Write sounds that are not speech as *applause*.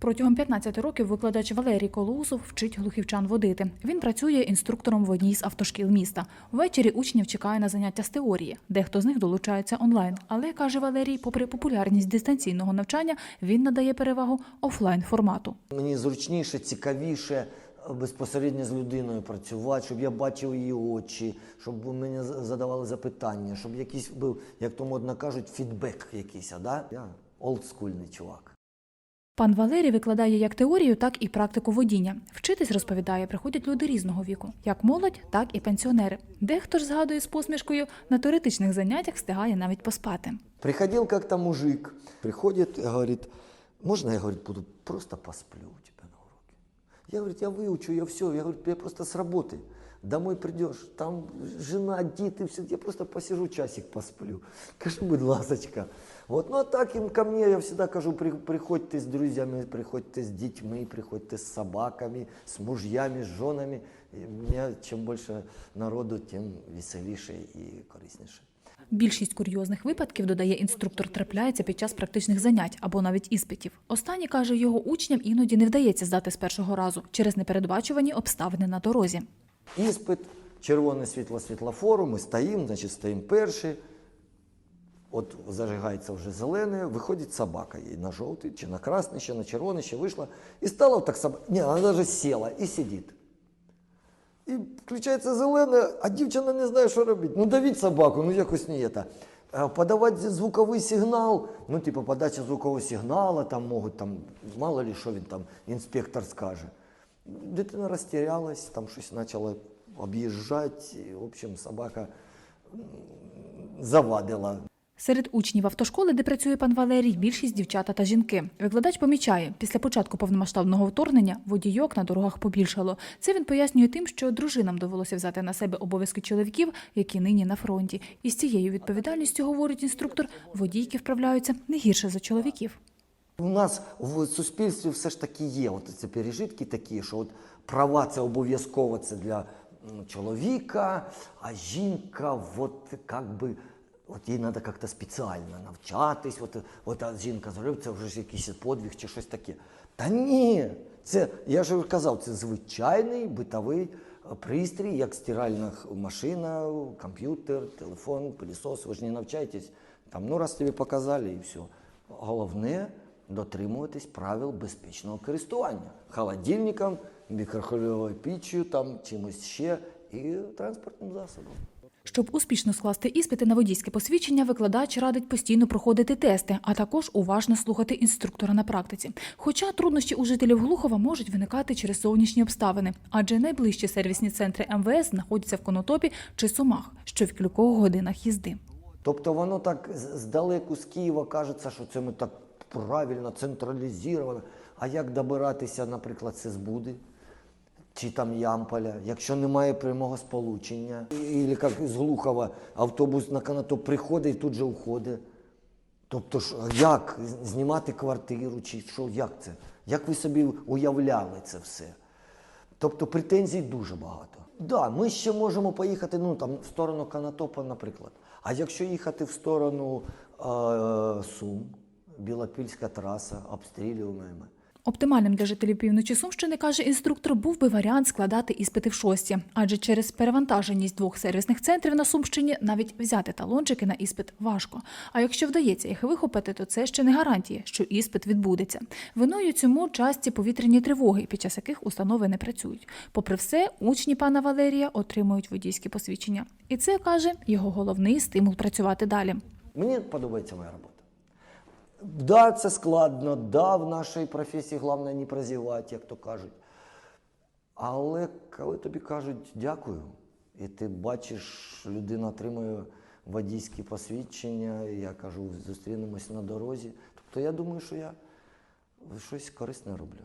Протягом 15 років викладач Валерій Колоусов вчить глухівчан водити. Він працює інструктором в одній з автошкіл міста. Ввечері учнів чекає на заняття з теорії. Дехто з них долучається онлайн. Але каже Валерій, попри популярність дистанційного навчання, він надає перевагу офлайн формату. Мені зручніше, цікавіше е, безпосередньо з людиною працювати, щоб я бачив її очі, щоб мені задавали запитання, щоб якийсь був, як то модно кажуть, фідбек якийсь, а да? Я олдскульний чувак. Пан Валерій викладає як теорію, так і практику водіння. Вчитись, розповідає, приходять люди різного віку, як молодь, так і пенсіонери. Дехто ж згадує з посмішкою, на теоретичних заняттях встигає навіть поспати. Приходил как-то мужик, приходит и говорит, можно я, говорит, буду просто посплю у тебя на уроке? Я, говорит, я выучу, я все, я, говорит, я просто с работы. Домой придешь, там жена, дети, все, я просто посижу часик, посплю. *laughs* Кажу, будь ласочка. Вот, ну а так им ко мне, я всегда кажу, при, приходьте с друзьями, приходьте с детьми, приходьте с собаками, с мужьями, с женами. И мне чем больше народу, тем веселіше і корисніше. Більшість курйозних випадків, додає інструктор, трапляється під час практичних занять або навіть іспитів. Останні каже, його учням іноді не вдається здати з першого разу через непередбачувані обставини на дорозі. Іспит, червоне світло світлофору, ми стоїмо, значить, стоїмо перші. От зажигається вже зелене, виходить собака їй на жовтий, чи на красний, чи на червоний, ще вийшла. І стала так собака. Ні, вона навіть сіла і сидить. І включається зелене, а дівчина не знає, що робити. Ну давіть собаку, ну якось не це. Е, Подавати звуковий сигнал, ну, типу, подача звукового сигналу, там можуть, там, мало ли що він там, інспектор скаже. Дитина розтірялась, там щось почала об'їжджати, в общем, собака завадила. Серед учнів автошколи, де працює пан Валерій, більшість дівчата та жінки. Викладач помічає, після початку повномасштабного вторгнення водійок на дорогах побільшало. Це він пояснює тим, що дружинам довелося взяти на себе обов'язки чоловіків, які нині на фронті. І з цією відповідальністю, говорить інструктор, водійки вправляються не гірше за чоловіків. У нас в суспільстві все ж таки є от ці пережитки такі, що от права це обов'язково це для чоловіка, а жінка, от як би, от їй треба як-то спеціально навчатись, от, от а жінка зробив, це вже якийсь подвиг чи щось таке. Та ні, це, я ж казав, це звичайний битовий е, пристрій, як стиральна машина, комп'ютер, телефон, пилісос, ви ж не навчаєтесь. Там, ну раз тобі показали і все. Головне дотримуватись правил безпечного користування холодильником, мікрохвильовою піччю, там чимось ще і транспортним засобом. Щоб успішно скласти іспити на водійське посвідчення, викладач радить постійно проходити тести, а також уважно слухати інструктора на практиці. Хоча труднощі у жителів Глухова можуть виникати через зовнішні обставини, адже найближчі сервісні центри МВС знаходяться в Конотопі чи Сумах, що в кількох годинах їзди. Тобто воно так здалеку з Києва кажеться, що це ми так правильно, централізовано. А як добиратися, наприклад, це з Буди? Чи там Ямполя, якщо немає прямого сполучення, і як з Глухова автобус на Канатоп приходить і тут же уходить. Тобто, ж, як знімати квартиру, чи що, як це? Як ви собі уявляли це все? Тобто претензій дуже багато. Да, ми ще можемо поїхати ну, там, в сторону Канатопа, наприклад. А якщо їхати в сторону е, Сум, Білопільська траса, обстрілюємо. Оптимальним для жителів півночі Сумщини, каже інструктор, був би варіант складати іспити в шості, адже через перевантаженість двох сервісних центрів на Сумщині навіть взяти талончики на іспит важко. А якщо вдається їх вихопити, то це ще не гарантія, що іспит відбудеться. Виною цьому часті повітряні тривоги, під час яких установи не працюють. Попри все, учні пана Валерія отримують водійські посвідчення. І це каже його головний стимул працювати далі. Мені подобається моя робота. Да, це складно, да, в нашій професії головне не прозівати, як то кажуть. Але коли тобі кажуть дякую, і ти бачиш, людина отримує водійські посвідчення, я кажу, зустрінемось на дорозі. Тобто я думаю, що я щось корисне роблю.